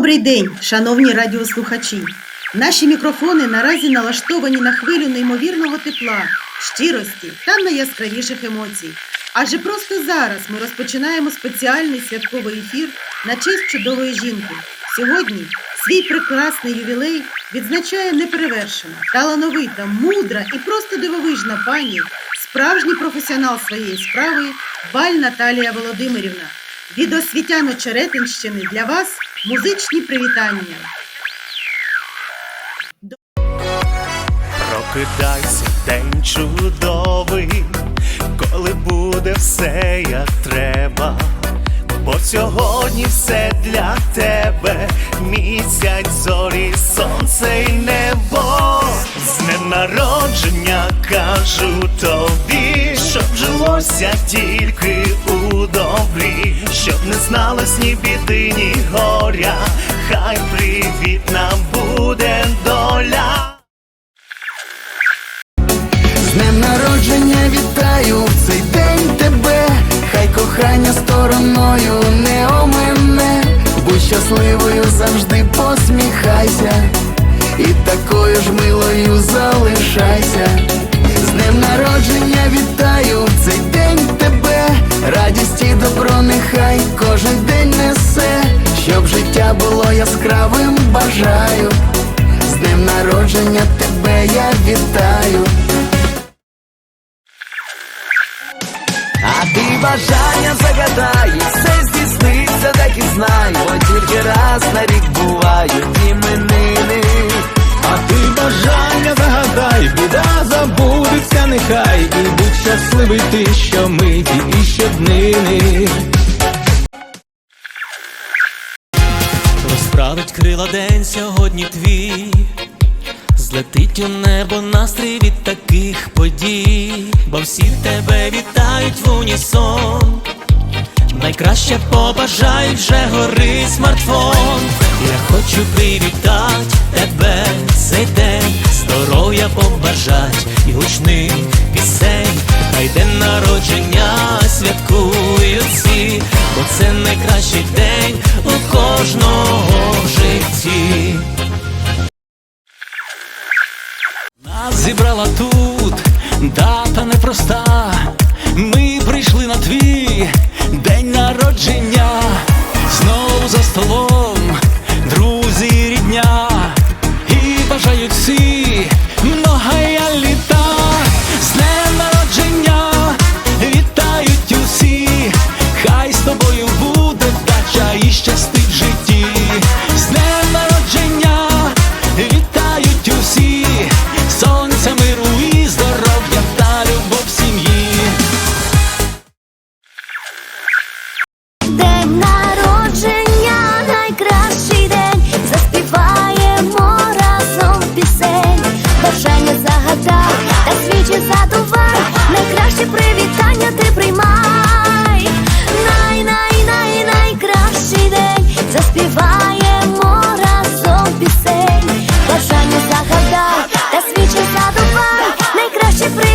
Добрий день, шановні радіослухачі. Наші мікрофони наразі налаштовані на хвилю неймовірного тепла, щирості та найяскравіших емоцій. Адже просто зараз ми розпочинаємо спеціальний святковий ефір на честь чудової жінки. Сьогодні свій прекрасний ювілей відзначає неперевершена, талановита, мудра і просто дивовижна пані, справжній професіонал своєї справи Баль Наталія Володимирівна. Від освітяно Черетинщини для вас музичні привітання. Прокидайся, день чудовий, коли буде все як треба. Бо сьогодні все для тебе, місяць, зорі, сонце й небо. З днем народження кажу тобі, щоб жилося тільки добрі, щоб не зналось ні біди, ні горя, хай привітна буде доля. З днем народження вітаю в цей день тебе, хай кохання стороною не омине, будь щасливою завжди посміхайся, і такою ж милою залишайся. З днем народження вітаю в цей день тебе, кожен день несе, щоб життя було яскравим, бажаю. З днем народження тебе я вітаю. А ти бажання загадай, все здійсниться, так і знай, бо тільки раз на рік бувають іменини. А ти бажання загадай, біда забудеться нехай, і будь щасливий ти що щомиті і щоднини. Розправить день сьогодні твій, злетить у небо настрій від таких подій, бо всі тебе вітають в унісон. Найкраще побажають вже гори смартфон. Я хочу привітати тебе цей день, здоров'я побажать і гучних пісень. Хай день народження святкують всі, бо це найкращий день у кожного житті. Нас зібрала тут дата непроста. Ми прийшли на твій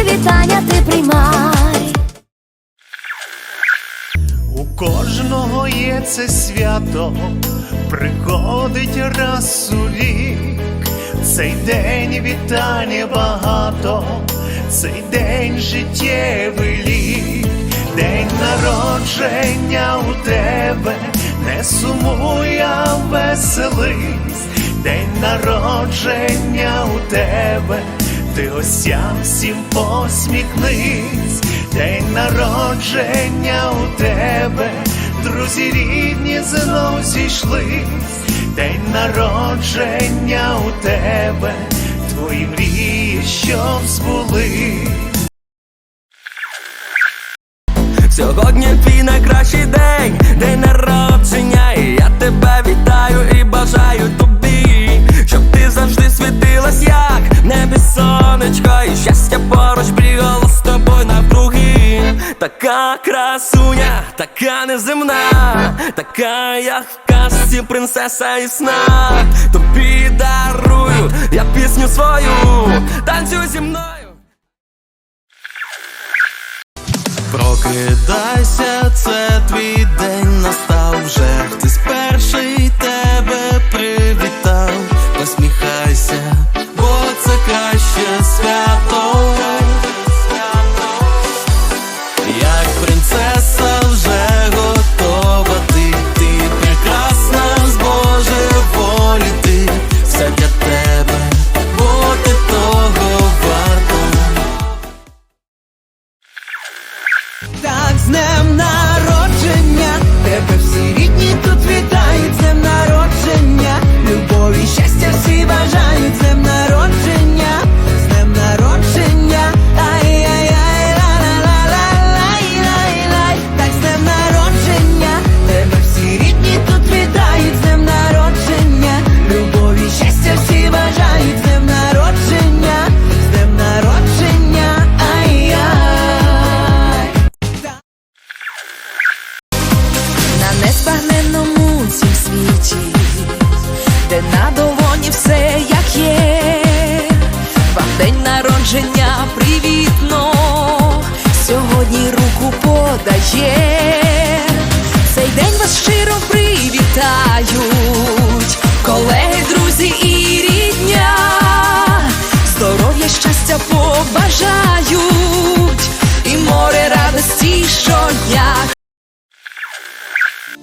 привітання ти приймай. У кожного є це свято, приходить раз у рік. Цей день вітання багато, цей день життєвий лік, день народження у тебе, не сумуй, а веселись, день народження у тебе, ти гостям всім посміхнись, день народження у тебе, друзі рідні знов зійшлись, день народження у тебе, твої мрії, щоб збулись. Сьогодні твій найкращий день, день народження, і я тебе вітаю і бажаю Така красуня, така неземна, така як в казці принцеса і сна. Тобі дарую я пісню свою, танцюй зі мною. Прокидайся, це твій день настав вже. Хтось перший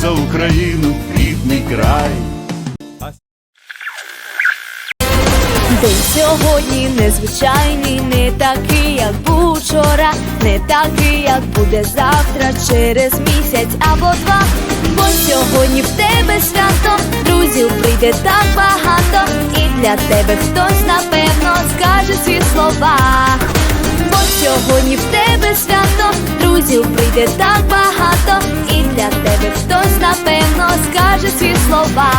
за Україну рідний край. День сьогодні незвичайний, не такий, як був вчора, не такий, як буде завтра, через місяць або два. Бо сьогодні в тебе свято, друзів прийде так багато, і для тебе хтось напевно скаже ці слова. Бо сьогодні в тебе свято, друзів прийде так багато, хтось напевно скаже ці слова.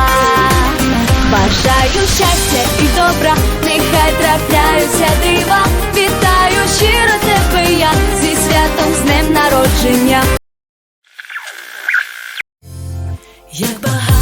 Бажаю щастя і добра, нехай трапляються дива. Вітаю щиро тебе я зі святом, з днем народження. Як багато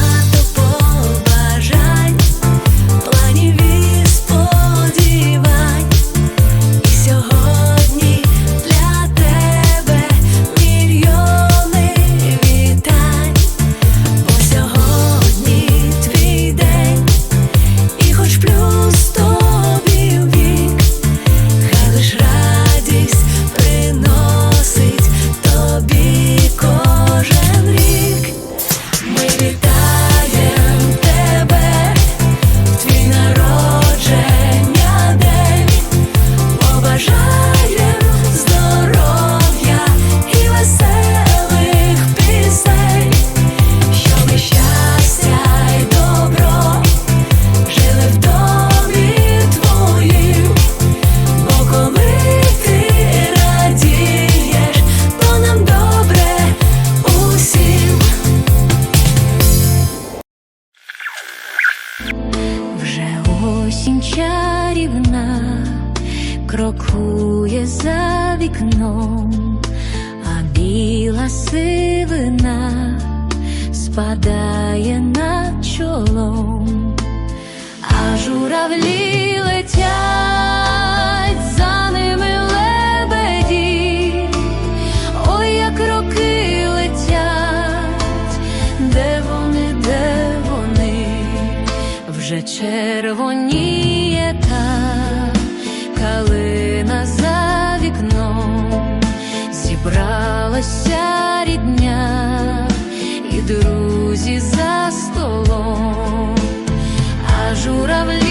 спадає над чолом, а журавлі летять, за ними лебеді, ой, як роки летять, де вони, де вони, вже червоніє та калина за вікном, зібралася гості за столом, а журавлі.